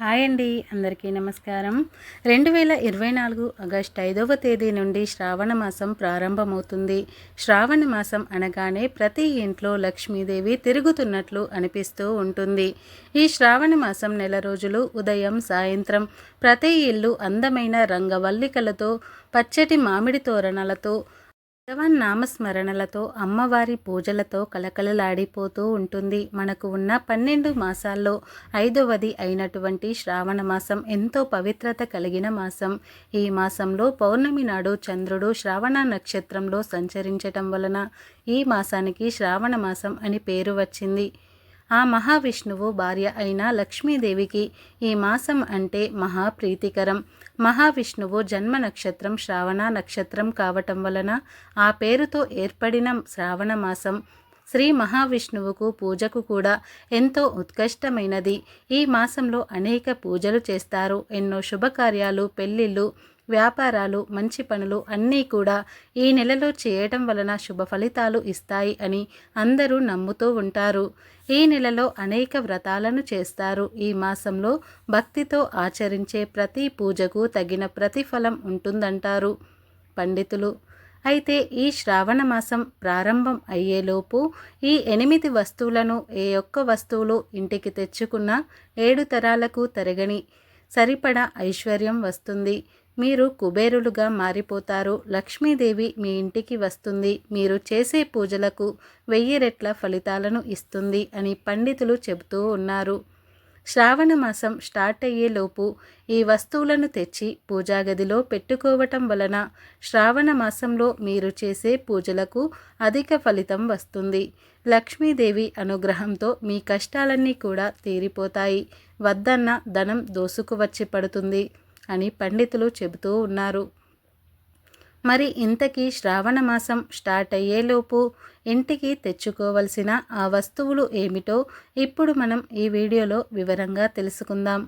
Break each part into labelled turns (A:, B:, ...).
A: Hi అండి అందరికీ నమస్కారం. రెండు వేల ఇరవై నాలుగు ఆగస్ట్ ఐదవ తేదీ నుండి శ్రావణ మాసం ప్రారంభమవుతుంది. శ్రావణ మాసం అనగానే ప్రతి ఇంట్లో లక్ష్మీదేవి తిరుగుతున్నట్లు అనిపిస్తూ ఉంటుంది. ఈ శ్రావణ మాసం నెల రోజులు ఉదయం సాయంత్రం ప్రతి ఇల్లు అందమైన రంగవల్లికలతో పచ్చటి మామిడి తోరణాలతో భగవాన్ నామస్మరణలతో అమ్మవారి పూజలతో కలకలలాడిపోతూ ఉంటుంది. మనకు ఉన్న పన్నెండు మాసాల్లో ఐదవది అయినటువంటి శ్రావణ మాసం ఎంతో పవిత్రత కలిగిన మాసం. ఈ మాసంలో పౌర్ణమి నాడు చంద్రుడు శ్రావణ నక్షత్రంలో సంచరించటం వలన ఈ మాసానికి శ్రావణ మాసం అని పేరు వచ్చింది. ఆ మహావిష్ణువు భార్య అయిన లక్ష్మీదేవికి ఈ మాసం అంటే మహాప్రీతికరం. మహావిష్ణువు జన్మ నక్షత్రం శ్రావణ నక్షత్రం కావటం వలన ఆ పేరుతో ఏర్పడిన శ్రావణ మాసం శ్రీ మహావిష్ణువుకు పూజకు కూడా ఎంతో ఉత్కృష్టమైనది. ఈ మాసంలో అనేక పూజలు చేస్తారు. ఎన్నో శుభకార్యాలు పెళ్ళిళ్ళు వ్యాపారాలు మంచి పనులు అన్నీ కూడా ఈ నెలలో చేయటం వలన శుభ ఫలితాలు ఇస్తాయి అని అందరూ నమ్ముతూ ఉంటారు. ఈ నెలలో అనేక వ్రతాలను చేస్తారు. ఈ మాసంలో భక్తితో ఆచరించే ప్రతి పూజకు తగిన ప్రతిఫలం ఉంటుందంటారు పండితులు. అయితే ఈ శ్రావణ మాసం ప్రారంభం అయ్యేలోపు ఈ ఎనిమిది వస్తువులను ఏ ఒక్క వస్తువులు ఇంటికి తెచ్చుకున్నా ఏడు తరాలకు తరగని సరిపడా ఐశ్వర్యం వస్తుంది. మీరు కుబేరులుగా మారిపోతారు. లక్ష్మీదేవి మీ ఇంటికి వస్తుంది. మీరు చేసే పూజలకు వెయ్యి రెట్ల ఫలితాలను ఇస్తుంది అని పండితులు చెబుతూ ఉన్నారు. శ్రావణ మాసం స్టార్ట్ అయ్యేలోపు ఈ వస్తువులను తెచ్చి పూజాగదిలో పెట్టుకోవటం వలన శ్రావణ మాసంలో మీరు చేసే పూజలకు అధిక ఫలితం వస్తుంది. లక్ష్మీదేవి అనుగ్రహంతో మీ కష్టాలన్నీ కూడా తీరిపోతాయి. వద్దన్న ధనం దోసుకువచ్చి పడుతుంది. అని పండితులు చెబుతూ ఉన్నారు. మరి ఇంతకీ శ్రావణ మాసం స్టార్ట్ అయ్యేలోపు ఇంటికి తెచ్చుకోవలసిన ఆ వస్తువులు ఏమిటో ఇప్పుడు మనం ఈ వీడియోలో వివరంగా తెలుసుకుందాం.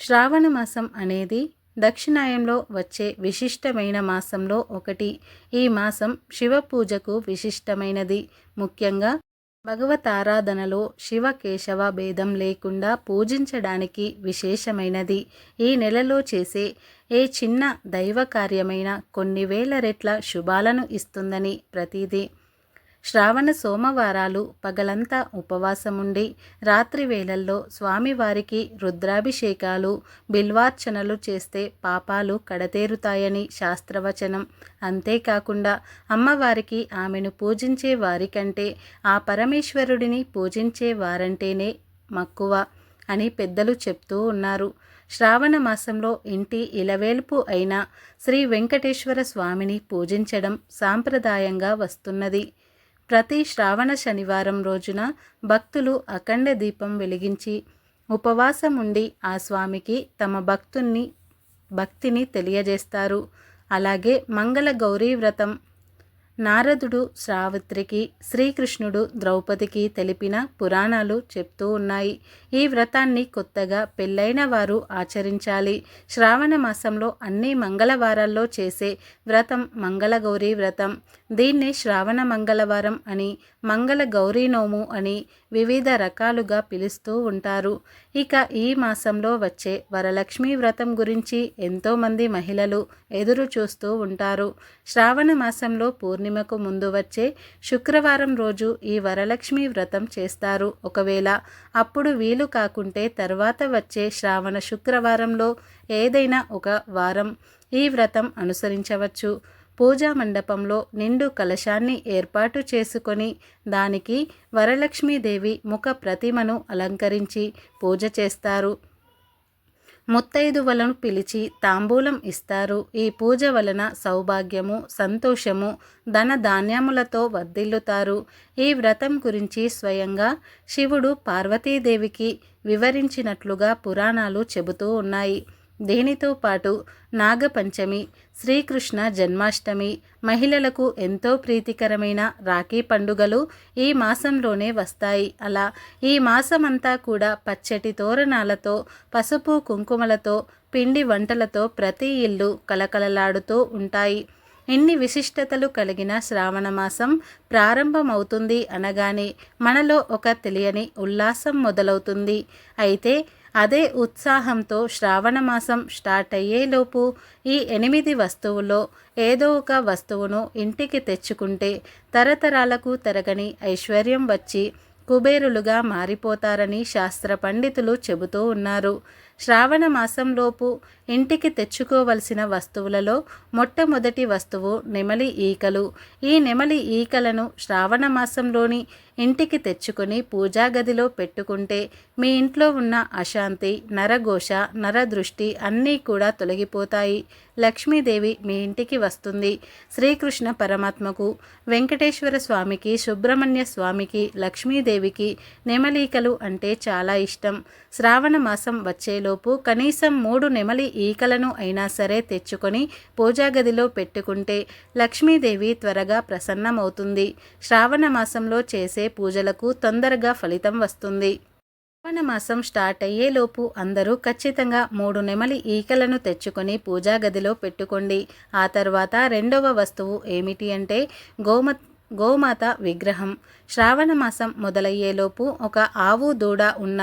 A: శ్రావణ మాసం అనేది దక్షిణాయంలో వచ్చే విశిష్టమైన మాసంలో ఒకటి. ఈ మాసం శివ పూజకు విశిష్టమైనది. ముఖ్యంగా భగవతారాధనలో శివ కేశవ భేదం లేకుండా పూజించడానికి విశేషమైనది. ఈ నెలలో చేసే ఏ చిన్న దైవ కార్యమైన కొన్ని వేల రెట్ల శుభాలను ఇస్తుందని ప్రతీది. శ్రావణ సోమవారాలు పగలంతా ఉపవాసముండి రాత్రి వేళల్లో స్వామివారికి రుద్రాభిషేకాలు బిల్వార్చనలు చేస్తే పాపాలు కడతేరుతాయని శాస్త్రవచనం. అంతేకాకుండా అమ్మవారికి ఆమెను పూజించే వారికంటే ఆ పరమేశ్వరుడిని పూజించే వారంటేనే మక్కువ అని పెద్దలు చెప్తూ ఉన్నారు. శ్రావణ మాసంలో ఇంటి ఇలవేల్పు అయిన శ్రీ వెంకటేశ్వర స్వామిని పూజించడం సాంప్రదాయంగా వస్తున్నది. ప్రతి శ్రావణ శనివారం రోజున భక్తులు అఖండ దీపం వెలిగించి ఉపవాసం ఉండి ఆ స్వామికి తమ భక్తుని భక్తిని తెలియజేస్తారు. అలాగే మంగళ గౌరీ వ్రతం నారదుడు శ్రావత్రికి శ్రీకృష్ణుడు ద్రౌపదికి తెలిపిన పురాణాలు చెప్తూ ఉన్నాయి. ఈ వ్రతాన్ని కొత్తగా పెళ్ళైన వారు ఆచరించాలి. శ్రావణ మాసంలో అన్ని మంగళవారాల్లో చేసే వ్రతం మంగళగౌరీ వ్రతం. దీన్ని శ్రావణ మంగళవారం అని మంగళ గౌరీనోము అని వివిధ రకాలుగా పిలుస్తూ ఉంటారు. ఇక ఈ మాసంలో వచ్చే వరలక్ష్మీ వ్రతం గురించి ఎంతోమంది మహిళలు ఎదురు చూస్తూ ఉంటారు. శ్రావణ మాసంలో పూర్ణిమకు ముందు వచ్చే శుక్రవారం రోజు ఈ వరలక్ష్మి వ్రతం చేస్తారు. ఒకవేళ అప్పుడు వీలు కాకుంటే తర్వాత వచ్చే శ్రావణ శుక్రవారంలో ఏదైనా ఒక వారం ఈ వ్రతం అనుసరించవచ్చు. పూజా మండపంలో నిండు కలశాన్ని ఏర్పాటు చేసుకొని దానికి వరలక్ష్మీదేవి ముఖ ప్రతిమను అలంకరించి పూజ చేస్తారు. ముత్తైదువలను పిలిచి తాంబూలం ఇస్తారు. ఈ పూజ వలన సౌభాగ్యము సంతోషము ధన ధాన్యములతో వర్ధిల్లుతారు. ఈ వ్రతం గురించి స్వయంగా శివుడు పార్వతీదేవికి వివరించినట్లుగా పురాణాలు చెబుతూ ఉన్నాయి. దీనితో పాటు నాగపంచమి శ్రీకృష్ణ జన్మాష్టమి మహిళలకు ఎంతో ప్రీతికరమైన రాఖీ పండుగలు ఈ మాసంలోనే వస్తాయి. అలా ఈ మాసమంతా కూడా పచ్చటి తోరణాలతో పసుపు కుంకుమలతో పిండి వంటలతో ప్రతి ఇల్లు కలకలలాడుతూ ఉంటాయి. ఇన్ని విశిష్టతలు కలిగిన శ్రావణ మాసం ప్రారంభమవుతుంది అనగానే మనలో ఒక తెలియని ఉల్లాసం మొదలవుతుంది. అయితే అదే ఉత్సాహంతో శ్రావణమాసం స్టార్ట్ అయ్యేలోపు ఈ ఎనిమిది వస్తువుల్లో ఏదో ఒక వస్తువును ఇంటికి తెచ్చుకుంటే తరతరాలకు తరగని ఐశ్వర్యం వచ్చి కుబేరులుగా మారిపోతారని శాస్త్ర పండితులు చెబుతూ ఉన్నారు. శ్రావణ మాసంలోపు ఇంటికి తెచ్చుకోవలసిన వస్తువులలో మొట్టమొదటి వస్తువు నెమలి ఈకలు. ఈ నెమలి ఈకలను శ్రావణ మాసంలోని ఇంటికి తెచ్చుకొని పూజా గదిలో పెట్టుకుంటే మీ ఇంట్లో ఉన్న అశాంతి నరఘోష నరదృష్టి అన్నీ కూడా తొలగిపోతాయి. లక్ష్మీదేవి మీ ఇంటికి వస్తుంది. శ్రీకృష్ణ పరమాత్మకు వెంకటేశ్వర స్వామికి సుబ్రహ్మణ్య స్వామికి లక్ష్మీదేవికి నెమలీకలు అంటే చాలా ఇష్టం. శ్రావణ మాసం లోపు కనీసం మూడు నెమలి ఈకలను అయినా సరే తెచ్చుకొని పూజా గదిలో పెట్టుకుంటే లక్ష్మీదేవి త్వరగా ప్రసన్నమవుతుంది. శ్రావణ మాసంలో చేసే పూజలకు తొందరగా ఫలితం వస్తుంది. శ్రావణ మాసం స్టార్ట్ అయ్యేలోపు అందరూ ఖచ్చితంగా మూడు నెమలి ఈకలను తెచ్చుకొని పూజా గదిలో పెట్టుకోండి. ఆ తర్వాత రెండవ వస్తువు ఏమిటి అంటే గోమ గోమాత విగ్రహం. శ్రావణమాసం మొదలయ్యేలోపు ఒక ఆవు దూడ ఉన్న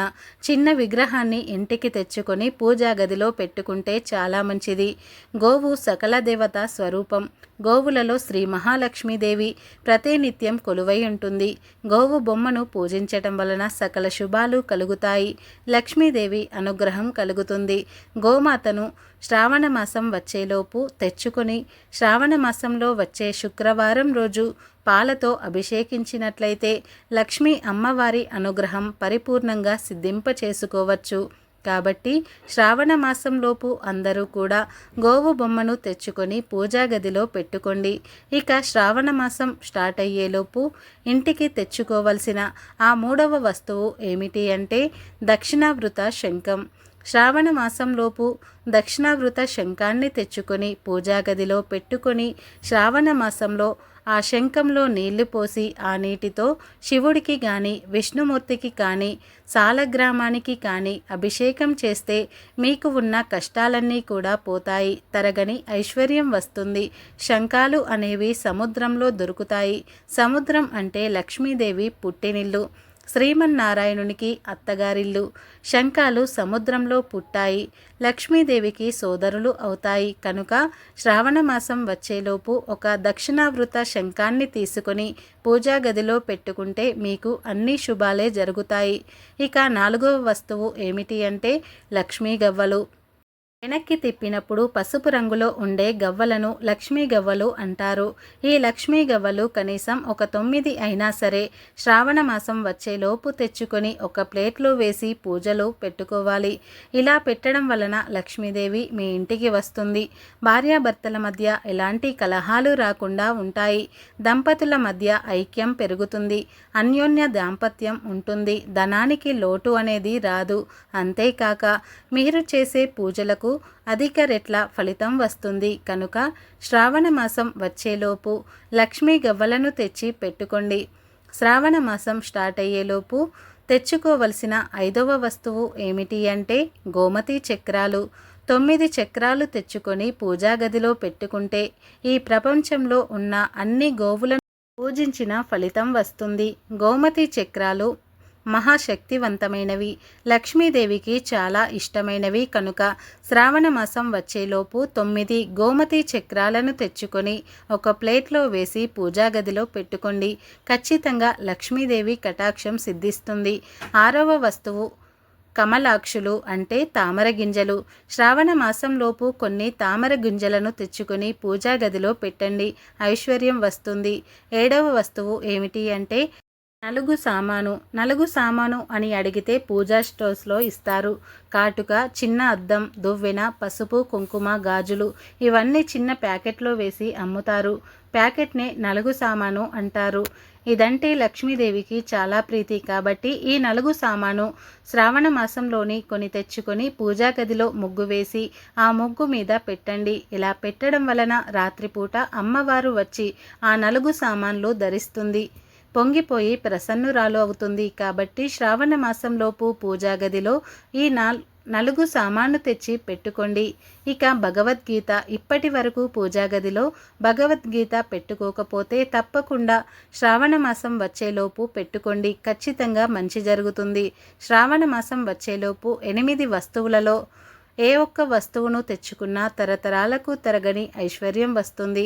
A: చిన్న విగ్రహాన్ని ఇంటికి తెచ్చుకొని పూజా గదిలో పెట్టుకుంటే చాలా మంచిది. గోవు సకల దేవత స్వరూపం. గోవులలో శ్రీ మహాలక్ష్మీదేవి ప్రతినిత్యం కొలువై ఉంటుంది. గోవు బొమ్మను పూజించటం వలన సకల శుభాలు కలుగుతాయి. లక్ష్మీదేవి అనుగ్రహం కలుగుతుంది. గోమాతను శ్రావణ మాసం వచ్చేలోపు తెచ్చుకొని శ్రావణ మాసంలో వచ్చే శుక్రవారం రోజు పాలతో అభిషేకించినట్లయితే లక్ష్మీ అమ్మవారి అనుగ్రహం పరిపూర్ణంగా సిద్ధింప చేసుకోవచ్చు కాబట్టి శ్రావణ మాసంలోపు అందరూ కూడా గోవు బొమ్మను తెచ్చుకొని పూజా గదిలో పెట్టుకోండి. ఇక శ్రావణ మాసం స్టార్ట్ అయ్యేలోపు ఇంటికి తెచ్చుకోవలసిన ఆ మూడవ వస్తువు ఏమిటి అంటే దక్షిణావృత శంఖం. శ్రావణ మాసంలోపు దక్షిణావృత శంఖాన్ని తెచ్చుకొని పూజా గదిలో పెట్టుకొని శ్రావణ మాసంలో ఆ శంఖంలో నీళ్ళు పోసి ఆ నీటితో శివుడికి కానీ విష్ణుమూర్తికి కానీ సాలగ్రామానికి కానీ అభిషేకం చేస్తే మీకు ఉన్న కష్టాలన్నీ కూడా పోతాయి. తరగని ఐశ్వర్యం వస్తుంది. శంఖాలు అనేవి సముద్రంలో దొరుకుతాయి. సముద్రం అంటే లక్ష్మీదేవి పుట్టినిల్లు. శ్రీమన్నారాయణునికి అత్తగారిల్లు. శంఖాలు సముద్రంలో పుట్టాయి. లక్ష్మీదేవికి సోదరులు అవుతాయి. కనుక శ్రావణ మాసం వచ్చేలోపు ఒక దక్షిణావృత శంఖాన్ని తీసుకొని పూజా గదిలో పెట్టుకుంటే మీకు అన్ని శుభాలే జరుగుతాయి. ఇక నాలుగవ వస్తువు ఏమిటి అంటే లక్ష్మీ గవ్వలు వెనక్కి తిప్పినప్పుడు పసుపు రంగులో ఉండే గవ్వలను లక్ష్మీ గవ్వలు అంటారు. ఈ లక్ష్మీ గవ్వలు కనీసం ఒక తొమ్మిది అయినా సరే శ్రావణ మాసం వచ్చేలోపు తెచ్చుకొని ఒక ప్లేట్లో వేసి పూజలు పెట్టుకోవాలి. ఇలా పెట్టడం వలన లక్ష్మీదేవి మీ ఇంటికి వస్తుంది. భార్యాభర్తల మధ్య ఎలాంటి కలహాలు రాకుండా ఉంటాయి. దంపతుల మధ్య ఐక్యం పెరుగుతుంది. అన్యోన్య దాంపత్యం ఉంటుంది. ధనానికి లోటు అనేది రాదు. అంతేకాక మీరు చేసే పూజలకు అధిక రెట్ల ఫలితం వస్తుంది. కనుక శ్రావణ మాసం వచ్చేలోపు లక్ష్మీ గవ్వలను తెచ్చి పెట్టుకోండి. శ్రావణ మాసం స్టార్ట్ అయ్యేలోపు తెచ్చుకోవలసిన ఐదవ వస్తువు ఏమిటి అంటే గోమతి చక్రాలు. తొమ్మిది చక్రాలు తెచ్చుకొని పూజా గదిలో పెట్టుకుంటే ఈ ప్రపంచంలో ఉన్న అన్ని గోవులను పూజించిన ఫలితం వస్తుంది. గోమతి చక్రాలు మహాశక్తివంతమైనవి. లక్ష్మీదేవికి చాలా ఇష్టమైనవి కనుక శ్రావణ మాసం వచ్చేలోపు తొమ్మిది గోమతి చక్రాలను తెచ్చుకొని ఒక ప్లేట్లో వేసి పూజా గదిలో పెట్టుకోండి. ఖచ్చితంగా లక్ష్మీదేవి కటాక్షం సిద్ధిస్తుంది. ఆరవ వస్తువు కమలాక్షులు అంటే తామర గింజలు. శ్రావణ మాసంలోపు కొన్ని తామర గింజలను తెచ్చుకొని పూజా గదిలో పెట్టండి. ఐశ్వర్యం వస్తుంది. ఏడవ వస్తువు ఏమిటి అంటే నలుగు సామాను నలుగు సామాను అని అడిగితే పూజా స్టోర్స్లో ఇస్తారు. కాటుక చిన్న అద్దం దువ్వెన పసుపు కుంకుమ గాజులు ఇవన్నీ చిన్న ప్యాకెట్లో వేసి అమ్ముతారు. ప్యాకెట్నే నలుగు సామాను అంటారు. ఇదంటే లక్ష్మీదేవికి చాలా ప్రీతి. కాబట్టి ఈ నలుగు సామాను శ్రావణ మాసంలోని కొని తెచ్చుకొని పూజా గదిలో ముగ్గు వేసి ఆ ముగ్గు మీద పెట్టండి. ఇలా పెట్టడం వలన రాత్రిపూట అమ్మవారు వచ్చి ఆ నలుగు సామాన్లు ధరిస్తుంది. పొంగిపోయి ప్రసన్నురాలు అవుతుంది. కాబట్టి శ్రావణ మాసంలోపు పూజా గదిలో ఈ నాల్ నలుగు సామాను తెచ్చి పెట్టుకోండి. ఇక భగవద్గీత ఇప్పటి వరకు పూజా గదిలో భగవద్గీత పెట్టుకోకపోతే తప్పకుండా శ్రావణ మాసం వచ్చేలోపు పెట్టుకోండి. ఖచ్చితంగా మంచి జరుగుతుంది. శ్రావణ మాసం వచ్చేలోపు ఎనిమిది వస్తువులలో ఏ ఒక్క వస్తువును తెచ్చుకున్నా తరతరాలకు తరగని ఐశ్వర్యం వస్తుంది.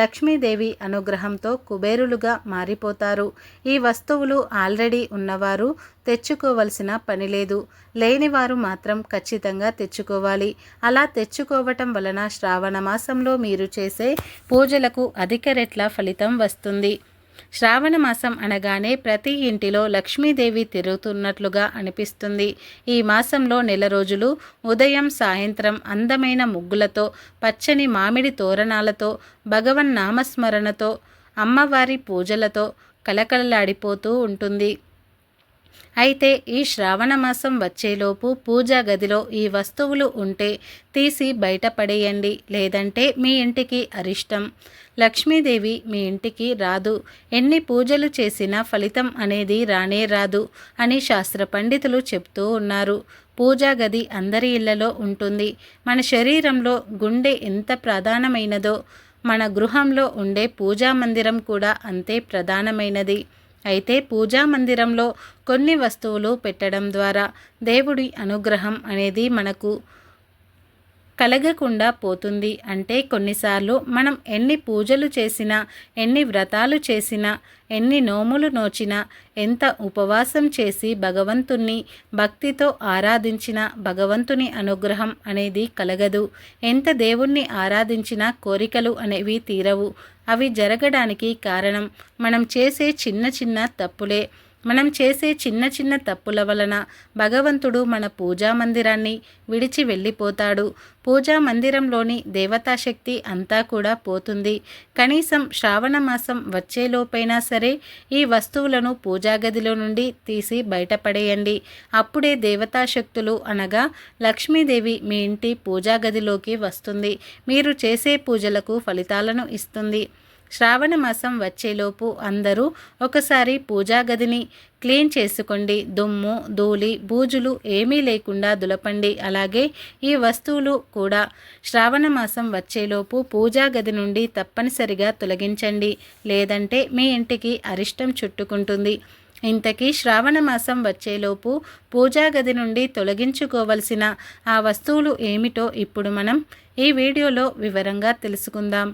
A: లక్ష్మీదేవి అనుగ్రహంతో కుబేరులుగా మారిపోతారు. ఈ వస్తువులు ఆల్రెడీ ఉన్నవారు తెచ్చుకోవలసిన పని లేదు. లేనివారు మాత్రం ఖచ్చితంగా తెచ్చుకోవాలి. అలా తెచ్చుకోవటం వలన శ్రావణ మాసంలో మీరు చేసే పూజలకు అధిక రెట్ల ఫలితం వస్తుంది. శ్రావణ మాసం అనగానే ప్రతి ఇంటిలో లక్ష్మీదేవి తిరుగుతున్నట్లుగా అనిపిస్తుంది. ఈ మాసంలో నెల రోజులు ఉదయం సాయంత్రం అందమైన ముగ్గులతో పచ్చని మామిడి తోరణాలతో భగవన్ నామస్మరణతో అమ్మవారి పూజలతో కలకలలాడిపోతూ ఉంటుంది. అయితే ఈ శ్రావణ మాసం వచ్చేలోపు పూజా గదిలో ఈ వస్తువులు ఉంటే తీసి బయటపడేయండి లేదంటే మీ ఇంటికి అరిష్టం. లక్ష్మీదేవి మీ ఇంటికి రాదు. ఎన్ని పూజలు చేసినా ఫలితం అనేది రానే రాదు అని శాస్త్ర పండితులు చెప్తూ ఉన్నారు. పూజా గది అందరి ఇళ్ళలో ఉంటుంది. మన శరీరంలో గుండె ఎంత ప్రధానమైనదో మన గృహంలో ఉండే పూజా మందిరం కూడా అంతే ప్రధానమైనది. అయితే పూజా మందిరంలో కొన్ని వస్తువులు పెట్టడం ద్వారా దేవుడి అనుగ్రహం అనేది మనకు కలగకుండా పోతుంది. అంటే కొన్నిసార్లు మనం ఎన్ని పూజలు చేసినా ఎన్ని వ్రతాలు చేసినా ఎన్ని నోములు నోచినా ఎంత ఉపవాసం చేసి భగవంతుణ్ణి భక్తితో ఆరాధించిన భగవంతుని అనుగ్రహం అనేది కలగదు. ఎంత దేవుణ్ణి ఆరాధించినా కోరికలు అనేవి తీరవు. అవి జరగడానికి కారణం మనం చేసే చిన్న చిన్న తప్పులే. మనం చేసే చిన్న చిన్న తప్పుల వలన భగవంతుడు మన పూజా మందిరాన్ని విడిచి వెళ్ళిపోతాడు. పూజా మందిరంలోని దేవతాశక్తి అంతా కూడా పోతుంది. కనీసం శ్రావణ మాసం వచ్చేలోపైనా సరే ఈ వస్తువులను పూజా గదిలో నుండి తీసి బయటపడేయండి అప్పుడే దేవతాశక్తులు అనగా లక్ష్మీదేవి మీ ఇంటి పూజా గదిలోకి వస్తుంది. మీరు చేసే పూజలకు ఫలితాలను ఇస్తుంది. శ్రావణ మాసం వచ్చేలోపు అందరూ ఒకసారి పూజా గదిని క్లీన్ చేసుకోండి. దుమ్ము ధూళి బూజులు ఏమీ లేకుండా దులపండి. అలాగే ఈ వస్తువులు కూడా శ్రావణ మాసం వచ్చేలోపు పూజా గది నుండి తప్పనిసరిగా తొలగించండి. లేదంటే మీ ఇంటికి అరిష్టం చుట్టుకుంటుంది. ఇంతకీ శ్రావణ మాసం వచ్చేలోపు పూజా గది నుండి తొలగించుకోవలసిన ఆ వస్తువులు ఏమిటో ఇప్పుడు మనం ఈ వీడియోలో వివరంగా తెలుసుకుందాం.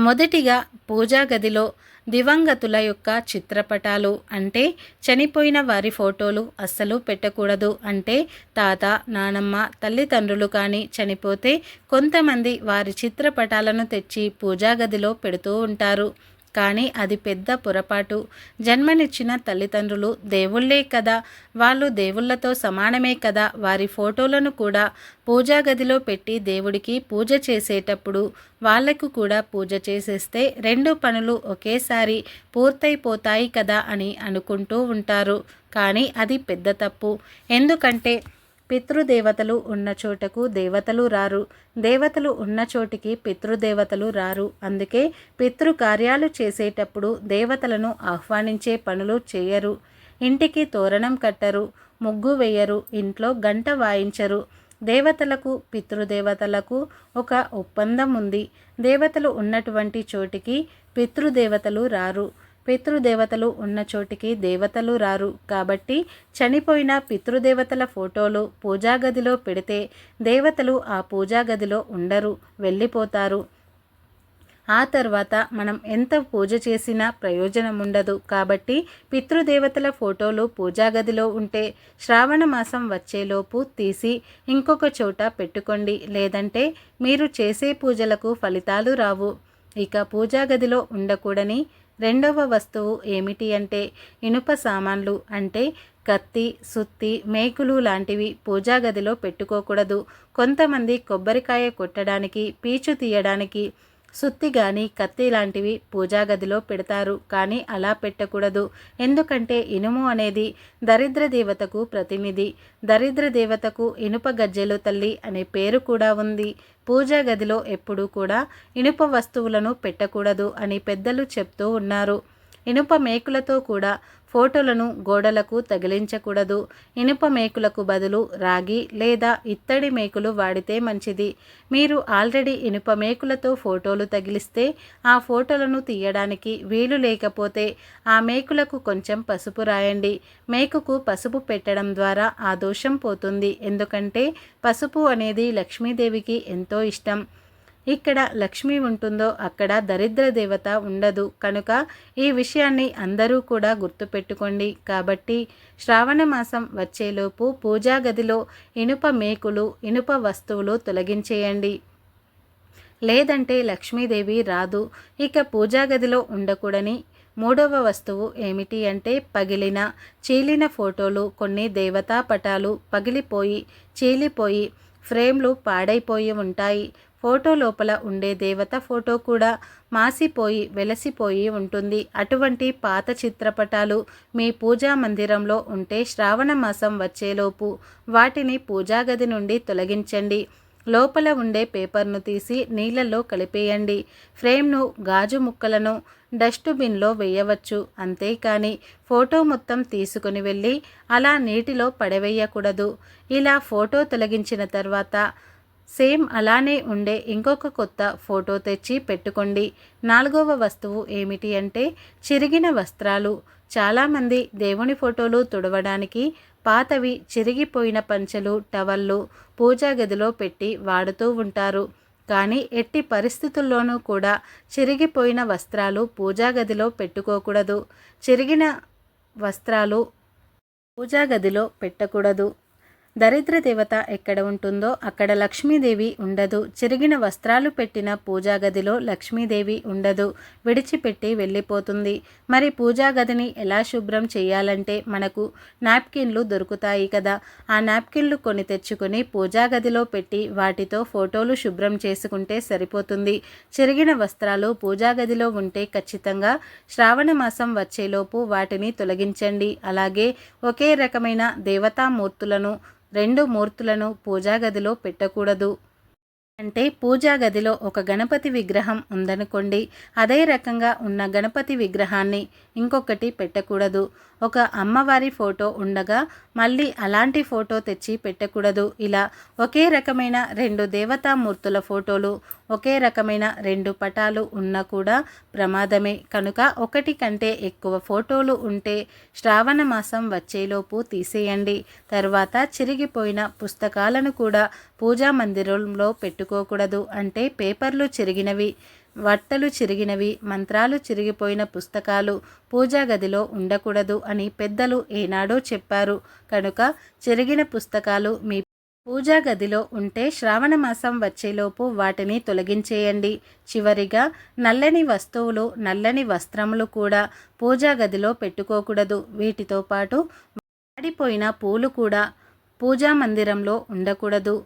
A: మొదటిగా పూజా గదిలో దివంగతుల యొక్క చిత్రపటాలు అంటే చనిపోయిన వారి ఫోటోలు అస్సలు పెట్టకూడదు అంటే తాత నానమ్మ తల్లిదండ్రులు కానీ చనిపోతే కొంతమంది వారి చిత్రపటాలను తెచ్చి పూజా గదిలో పెడుతూ ఉంటారు. కానీ అది పెద్ద పొరపాటు. జన్మనిచ్చిన తల్లిదండ్రులు దేవుళ్ళే కదా. వాళ్ళు దేవుళ్ళతో సమానమే కదా. వారి ఫోటోలను కూడా పూజా గదిలో పెట్టి దేవుడికి పూజ చేసేటప్పుడు వాళ్ళకు కూడా పూజ చేసేస్తే రెండు పనులు ఒకేసారి పూర్తయిపోతాయి కదా అని అనుకుంటూ ఉంటారు. కానీ అది పెద్ద తప్పు. ఎందుకంటే పితృదేవతలు ఉన్న చోటకు దేవతలు రారు. దేవతలు ఉన్న చోటికి పితృదేవతలు రారు. అందుకే పితృ కార్యాలు చేసేటప్పుడు దేవతలను ఆహ్వానించే పనులు చేయరు. ఇంటికి తోరణం కట్టరు ముగ్గు వేయరు ఇంట్లో గంట వాయించరు. దేవతలకు పితృదేవతలకు ఒక ఒప్పందం ఉంది. దేవతలు ఉన్నటువంటి చోటికి పితృదేవతలు రారు. పితృదేవతలు ఉన్న చోటికి దేవతలు రారు. కాబట్టి చనిపోయిన పితృదేవతల ఫోటోలు పూజాగదిలో పెడితే దేవతలు ఆ పూజాగదిలో ఉండరు వెళ్ళిపోతారు. ఆ తర్వాత మనం ఎంత పూజ చేసినా ప్రయోజనం ఉండదు. కాబట్టి పితృదేవతల ఫోటోలు పూజాగదిలో ఉంటే శ్రావణ మాసం వచ్చేలోపు తీసి ఇంకొక చోట పెట్టుకోండి. లేదంటే మీరు చేసే పూజలకు ఫలితాలు రావు. ఇక పూజాగదిలో ఉండకూడని రెండవ వస్తువు ఏమిటి అంటే ఇనుప సామాన్లు అంటే కత్తి సుత్తి మేకులు లాంటివి పూజా గదిలో పెట్టుకోకూడదు. కొంతమంది కొబ్బరికాయ కొట్టడానికి పీచు తీయడానికి సుత్తి కానీ కత్తి లాంటివి పూజా గదిలో పెడతారు. కానీ అలా పెట్టకూడదు. ఎందుకంటే ఇనుము అనేది దరిద్ర దేవతకు ప్రతినిధి. దరిద్ర దేవతకు ఇనుప గజ్జెలు తల్లి అనే పేరు కూడా ఉంది. పూజా గదిలో ఎప్పుడూ కూడా ఇనుప వస్తువులను పెట్టకూడదు అని పెద్దలు చెప్తూ ఉన్నారు. ఇనుప మేకులతో కూడా ఫోటోలను గోడలకు తగిలించకూడదు. ఇనుప మేకులకు బదులు రాగి లేదా ఇత్తడి మేకులు వాడితే మంచిది. మీరు ఆల్రెడీ ఇనుప మేకులతో ఫోటోలు తగిలిస్తే ఆ ఫోటోలను తీయడానికి వీలు లేకపోతే ఆ మేకులకు కొంచెం పసుపు రాయండి. మేకుకు పసుపు పెట్టడం ద్వారా ఆ దోషం పోతుంది. ఎందుకంటే పసుపు అనేది లక్ష్మీదేవికి ఎంతో ఇష్టం. ఇక్కడ లక్ష్మి ఉంటుందో అక్కడ దరిద్ర దేవత ఉండదు. కనుక ఈ విషయాన్ని అందరూ కూడా గుర్తుపెట్టుకోండి. కాబట్టి శ్రావణ మాసం వచ్చేలోపు పూజా గదిలో ఇనుప మేకులు ఇనుప వస్తువులు తొలగించేయండి. లేదంటే లక్ష్మీదేవి రాదు. ఇక పూజా గదిలో ఉండకూడని మూడవ వస్తువు ఏమిటి అంటే పగిలిన చీలిన ఫోటోలు కొన్ని దేవతా పటాలు పగిలిపోయి చీలిపోయి ఫ్రేమ్లు పాడైపోయి ఉంటాయి. ఫోటో లోపల ఉండే దేవత ఫోటో కూడా మాసిపోయి వెలసిపోయి ఉంటుంది. అటువంటి పాత చిత్రపటాలు మీ పూజా మందిరంలో ఉంటే శ్రావణ మాసం వచ్చేలోపు వాటిని పూజా గది నుండి తొలగించండి. లోపల ఉండే పేపర్ను తీసి నీళ్ళల్లో కలిపేయండి. ఫ్రేమ్ను గాజు ముక్కలను డస్ట్బిన్లో వేయవచ్చు. అంతేకాని ఫోటో మొత్తం తీసుకుని వెళ్ళి అలా నీటిలో పడవేయకూడదు. ఇలా ఫోటో తొలగించిన తర్వాత సేమ్ అలానే ఉండే ఇంకొక కొత్త ఫోటో తెచ్చి పెట్టుకోండి. నాలుగవ వస్తువు ఏమిటి అంటే చిరిగిన వస్త్రాలు. చాలామంది దేవుని ఫోటోలు తుడవడానికి పాతవి చిరిగిపోయిన పంచెలు టవళ్ళు పూజా గదిలో పెట్టి వాడుతూ ఉంటారు. కానీ ఎట్టి పరిస్థితుల్లోనూ కూడా చిరిగిపోయిన వస్త్రాలు పూజా గదిలో పెట్టుకోకూడదు. చిరిగిన వస్త్రాలు పూజా గదిలో పెట్టకూడదు. దరిద్ర దేవత ఎక్కడ ఉంటుందో అక్కడ లక్ష్మీదేవి ఉండదు. చిరిగిన వస్త్రాలు పెట్టిన పూజా గదిలో లక్ష్మీదేవి ఉండదు. విడిచిపెట్టి వెళ్ళిపోతుంది. మరి పూజా గదిని ఎలా శుభ్రం చేయాలంటే మనకు నాప్కిన్లు దొరుకుతాయి కదా. ఆ నాప్కిన్లు కొని తెచ్చుకొని పూజా గదిలో పెట్టి వాటితో ఫోటోలు శుభ్రం చేసుకుంటే సరిపోతుంది. చిరిగిన వస్త్రాలు పూజా గదిలో ఉంటే ఖచ్చితంగా శ్రావణ మాసం వచ్చేలోపు వాటిని తొలగించండి. అలాగే ఒకే రకమైన దేవతామూర్తులను రెండు మూర్తులను పూజా గదిలో పెట్టకూడదు. అంటే పూజా గదిలో ఒక గణపతి విగ్రహం ఉందనుకోండి అదే రకంగా ఉన్న గణపతి విగ్రహాన్ని ఇంకొకటి పెట్టకూడదు. ఒక అమ్మవారి ఫోటో ఉండగా మళ్ళీ అలాంటి ఫోటో తెచ్చి పెట్టకూడదు. ఇలా ఒకే రకమైన రెండు దేవతామూర్తుల ఫోటోలు ఒకే రకమైన రెండు పటాలు ఉన్నా కూడా ప్రమాదమే. కనుక ఒకటి కంటే ఎక్కువ ఫోటోలు ఉంటే శ్రావణ మాసం వచ్చేలోపు తీసేయండి. తర్వాత చిరిగిపోయిన పుస్తకాలను కూడా పూజా మందిరంలో పెట్టుకోకూడదు అంటే పేపర్లు చిరిగినవి వట్టలు చిరిగినవి మంత్రాలు చిరిగిపోయిన పుస్తకాలు పూజా గదిలో ఉండకూడదు అని పెద్దలు ఏనాడో చెప్పారు. కనుక చిరిగిన పుస్తకాలు మీ పూజా గదిలో ఉంటే శ్రావణ మాసం వచ్చేలోపు వాటిని తొలగించేయండి. చివరిగా నల్లని వస్తువులు నల్లని వస్త్రములు కూడా పూజా గదిలో పెట్టుకోకూడదు. వీటితో పాటు వాడిపోయిన పూలు కూడా పూజా మందిరంలో ఉండకూడదు.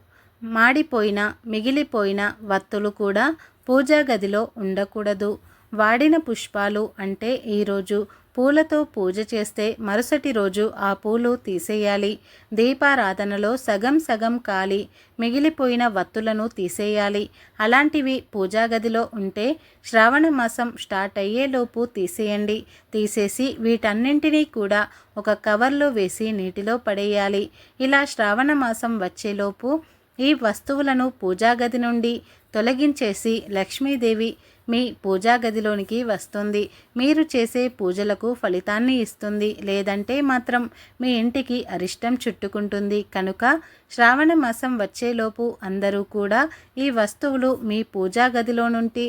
A: మాడిపోయిన మిగిలిపోయిన వత్తులు కూడా పూజా గదిలో ఉండకూడదు. వాడిన పుష్పాలు అంటే ఈరోజు పూలతో పూజ చేస్తే మరుసటి రోజు ఆ పూలు తీసేయాలి. దీపారాధనలో సగం సగం కాలి మిగిలిపోయిన వత్తులను తీసేయాలి. అలాంటివి పూజా గదిలో ఉంటే శ్రావణ మాసం స్టార్ట్ అయ్యేలోపు తీసేయండి. తీసేసి వీటన్నింటినీ కూడా ఒక కవర్లో వేసి నీటిలో పడేయాలి. ఇలా శ్రావణ మాసం వచ్చేలోపు ఈ వస్తువులను పూజాగది నుండి తొలగించేసి లక్ష్మీదేవి మీ పూజా గదిలోనికి వస్తుంది. మీరు చేసే పూజలకు ఫలితాన్ని ఇస్తుంది. లేదంటే మాత్రం మీ ఇంటికి అరిష్టం చుట్టుకుంటుంది. కనుక శ్రావణ మాసం వచ్చేలోపు అందరూ కూడా ఈ వస్తువులు మీ పూజాగదిలో నుండి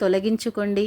A: తొలగించుకోండి.